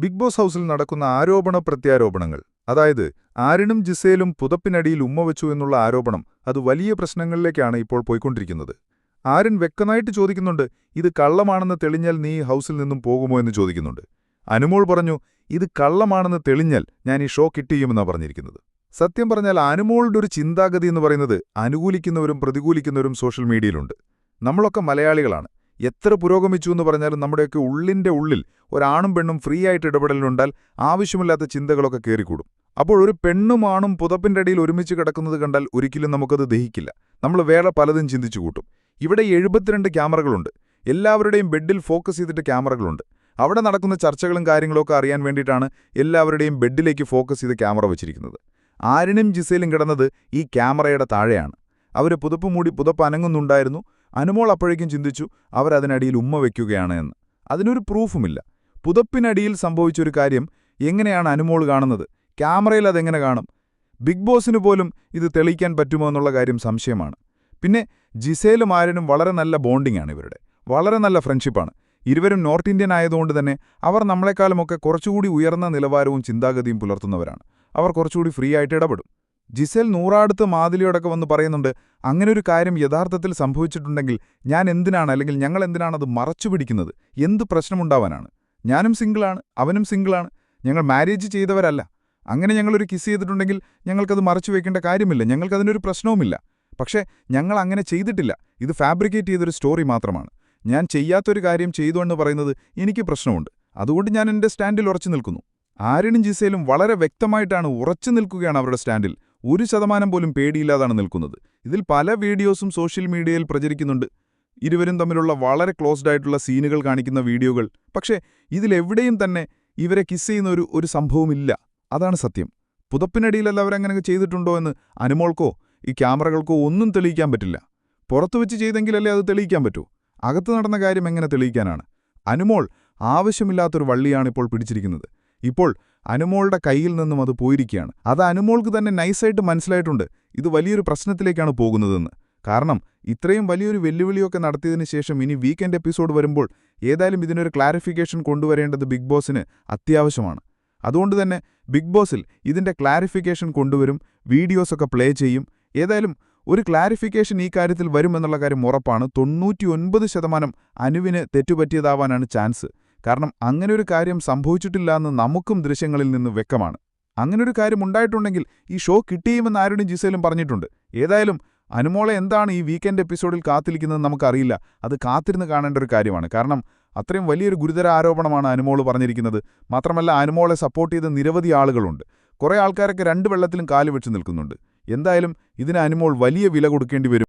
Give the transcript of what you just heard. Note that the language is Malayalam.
ബിഗ് ബോസ് ഹൗസിൽ നടക്കുന്ന ആരോപണ പ്രത്യാരോപണങ്ങൾ. അതായത് ആരിനും ജിസേലും പുതപ്പിനടിയിൽ ഉമ്മ വെച്ചു എന്നുള്ള ആരോപണം അത് വലിയ പ്രശ്നങ്ങളിലേക്കാണ് ഇപ്പോൾ പോയിക്കൊണ്ടിരിക്കുന്നത്. ആരൻ വ്യക്തമായിട്ട് ചോദിക്കുന്നുണ്ട് ഇത് കള്ളമാണെന്ന് തെളിഞ്ഞാൽ നീ ഹൗസിൽ നിന്നും പോകുമോ? എന്ന് ചോദിക്കുന്നുണ്ട്. അനുമോൾ പറഞ്ഞു ഇത് കള്ളമാണെന്ന് തെളിഞ്ഞാൽ ഞാൻ ഈ ഷോ കിട്ടിയുമെന്നാണ് പറഞ്ഞിരിക്കുന്നത്. സത്യം പറഞ്ഞാൽ അനുമോളുടെ ഒരു ചിന്താഗതി എന്ന് പറയുന്നത് അനുകൂലിക്കുന്നവരും പ്രതികൂലിക്കുന്നവരും സോഷ്യൽ മീഡിയയിലുണ്ട്. നമ്മളൊക്കെ മലയാളികളാണ്. എത്ര പുരോഗമിച്ചു എന്ന് പറഞ്ഞാലും നമ്മുടെയൊക്കെ ഉള്ളിന്റെ ഉള്ളിൽ ഒരാണും പെണ്ണും ഫ്രീ ആയിട്ട് ഇടപെടലുണ്ടാൽ ആവശ്യമില്ലാത്ത ചിന്തകളൊക്കെ കയറിക്കൂടും അപ്പോൾ ഒരു പെണ്ണും ആണും പുതപ്പിന്റെ അടിയിൽ ഒരുമിച്ച് കിടക്കുന്നത് കണ്ടാൽ ഒരിക്കലും നമുക്കത് ദഹിക്കില്ല. നമ്മൾ വേറെ പലതും ചിന്തിച്ചു കൂട്ടും. ഇവിടെ എഴുപത്തിരണ്ട് ക്യാമറകളുണ്ട്. എല്ലാവരുടെയും ബെഡിൽ ഫോക്കസ് ചെയ്തിട്ട് ക്യാമറകളുണ്ട്. അവിടെ നടക്കുന്ന ചർച്ചകളും കാര്യങ്ങളൊക്കെ അറിയാൻ വേണ്ടിയിട്ടാണ് എല്ലാവരുടെയും ബെഡിലേക്ക് ഫോക്കസ് ചെയ്ത് ക്യാമറ വെച്ചിരിക്കുന്നത്. ആരിനും ജിസയിലും കിടന്നത് ഈ ക്യാമറയുടെ താഴെയാണ്. അവർ പുതപ്പ് മൂടി പുതപ്പ് അനങ്ങുന്നുണ്ടായിരുന്നു. അനുമോൾ അപ്പോഴേക്കും ചിന്തിച്ചു അവരതിനടിയിൽ ഉമ്മ വയ്ക്കുകയാണ് എന്ന്. അതിനൊരു പ്രൂഫുമില്ല. പുതപ്പിനടിയിൽ സംഭവിച്ചൊരു കാര്യം എങ്ങനെയാണ് അനുമോൾ കാണുന്നത്? ക്യാമറയിൽ അതെങ്ങനെ കാണും? ബിഗ് ബോസിന് പോലും ഇത് തെളിയിക്കാൻ പറ്റുമോ എന്നുള്ള കാര്യം സംശയമാണ്. പിന്നെ ജിസേലും ആര്യനും വളരെ നല്ല ബോണ്ടിങ്ങാണ് ഇവരുടെ. വളരെ നല്ല ഫ്രണ്ട്ഷിപ്പാണ്. ഇരുവരും നോർത്ത് ഇന്ത്യൻ ആയതുകൊണ്ട് തന്നെ അവർ നമ്മളെക്കാളുമൊക്കെ കുറച്ചുകൂടി ഉയർന്ന നിലവാരവും ചിന്താഗതിയും പുലർത്തുന്നവരാണ്. അവർ കുറച്ചുകൂടി ഫ്രീ ആയിട്ട് ഇടപെടും. ജിസേൽ നൂറാടുത്ത് മാതിലിയോടൊക്കെ വന്ന് പറയുന്നുണ്ട് അങ്ങനെ ഒരു കാര്യം യഥാർത്ഥത്തിൽ സംഭവിച്ചിട്ടുണ്ടെങ്കിൽ ഞാൻ എന്തിനാണ് അല്ലെങ്കിൽ ഞങ്ങൾ എന്തിനാണത് മറച്ചുപിടിക്കുന്നത് എന്ത് പ്രശ്നമുണ്ടാവാനാണ്? ഞാനും സിംഗിളാണ് അവനും സിംഗിളാണ് ഞങ്ങൾ മാരേജ് ചെയ്തവരല്ല. അങ്ങനെ ഞങ്ങളൊരു കിസ് ചെയ്തിട്ടുണ്ടെങ്കിൽ ഞങ്ങൾക്കത് മറച്ചു വയ്ക്കേണ്ട കാര്യമില്ല ഞങ്ങൾക്കതിനൊരു പ്രശ്നവുമില്ല. പക്ഷേ ഞങ്ങൾ അങ്ങനെ ചെയ്തിട്ടില്ല. ഇത് ഫാബ്രിക്കേറ്റ് ചെയ്തൊരു സ്റ്റോറി മാത്രമാണ്. ഞാൻ ചെയ്യാത്തൊരു കാര്യം ചെയ്തു എന്ന് പറയുന്നത് എനിക്ക് പ്രശ്നമുണ്ട്. അതുകൊണ്ട് ഞാൻ എന്റെ സ്റ്റാൻഡിൽ ഉറച്ചു നിൽക്കുന്നു. ആര്യനും ജിസയിലും വളരെ വ്യക്തമായിട്ടാണ് ഉറച്ചു നിൽക്കുകയാണ് അവരുടെ സ്റ്റാൻഡിൽ. ഒരു ശതമാനം പോലും പേടിയില്ലാതാണ് നിൽക്കുന്നത്. ഇതിൽ പല വീഡിയോസും സോഷ്യൽ മീഡിയയിൽ പ്രചരിക്കുന്നുണ്ട്. ഇരുവരും തമ്മിലുള്ള വളരെ ക്ലോസ്ഡ് ആയിട്ടുള്ള സീനുകൾ കാണിക്കുന്ന വീഡിയോകൾ. പക്ഷേ ഇതിലെവിടെയും തന്നെ ഇവരെ കിസ് ചെയ്യുന്ന ഒരു ഒരു സംഭവമില്ല അതാണ് സത്യം. പുതപ്പിനടിയിലല്ല അവരങ്ങനെ ചെയ്തിട്ടുണ്ടോ എന്ന് അനുമോൾക്കോ ഈ ക്യാമറകൾക്കോ ഒന്നും തെളിയിക്കാൻ പറ്റില്ല. പുറത്തുവെച്ച് ചെയ്തെങ്കിലല്ലേ അത് തെളിയിക്കാൻ പറ്റൂ. അകത്ത് നടന്ന കാര്യം എങ്ങനെ തെളിയിക്കാനാണ്? അനുമോൾ ആവശ്യമില്ലാത്തൊരു വള്ളിയാണ് ഇപ്പോൾ പിടിച്ചിരിക്കുന്നത്. ഇപ്പോൾ അനുമോളുടെ കയ്യിൽ നിന്നും അത് പോയിരിക്കുകയാണ്. അത് അനുമോൾക്ക് തന്നെ നൈസായിട്ട് മനസ്സിലായിട്ടുണ്ട്. ഇത് വലിയൊരു പ്രശ്നത്തിലേക്കാണ് പോകുന്നതെന്ന്. കാരണം ഇത്രയും വലിയൊരു വെല്ലുവിളിയൊക്കെ നടത്തിയതിനു ശേഷം ഇനി വീക്കെൻഡ് എപ്പിസോഡ് വരുമ്പോൾ ഏതായാലും ഇതിനൊരു ക്ലാരിഫിക്കേഷൻ കൊണ്ടുവരേണ്ടത് ബിഗ് ബോസിന് അത്യാവശ്യമാണ്. അതുകൊണ്ട് തന്നെ ബിഗ് ബോസിൽ ഇതിന്റെ ക്ലാരിഫിക്കേഷൻ കൊണ്ടുവരും വീഡിയോസൊക്കെ പ്ലേ ചെയ്യും. ഏതായാലും ഒരു ക്ലാരിഫിക്കേഷൻ ഈ കാര്യത്തിൽ വരുമെന്നുള്ള കാര്യം ഉറപ്പാണ്. തൊണ്ണൂറ്റിയൊൻപത് ശതമാനം അനുവിന് തെറ്റുപറ്റിയതാവാനാണ് ചാൻസ് കാരണം അങ്ങനൊരു കാര്യം സംഭവിച്ചിട്ടില്ല എന്ന് നമുക്കും ദൃശ്യങ്ങളിൽ നിന്ന് വ്യക്തമാണ്. അങ്ങനൊരു കാര്യം ഉണ്ടായിട്ടുണ്ടെങ്കിൽ ഈ ഷോ കിട്ടിയുമെന്ന് ആരുടെ ജിസയിലും പറഞ്ഞിട്ടുണ്ട്. ഏതായാലും അനുമോളെ എന്താണ് ഈ വീക്കെൻഡ് എപ്പിസോഡിൽ കാത്തിരിക്കുന്നത് നമുക്കറിയില്ല. അത് കാത്തിരുന്ന് കാണേണ്ട ഒരു കാര്യമാണ്. കാരണം അത്രയും വലിയൊരു ഗുരുതര ആരോപണമാണ് അനുമോൾ പറഞ്ഞിരിക്കുന്നത്. മാത്രമല്ല അനുമോളെ സപ്പോർട്ട് ചെയ്ത നിരവധി ആളുകളുണ്ട്. കുറേ ആൾക്കാരൊക്കെ രണ്ട് വെള്ളത്തിലും കാലുവെച്ച് നിൽക്കുന്നുണ്ട്. എന്തായാലും ഇതിന് അനുമോൾ വലിയ വില കൊടുക്കേണ്ടി വരും.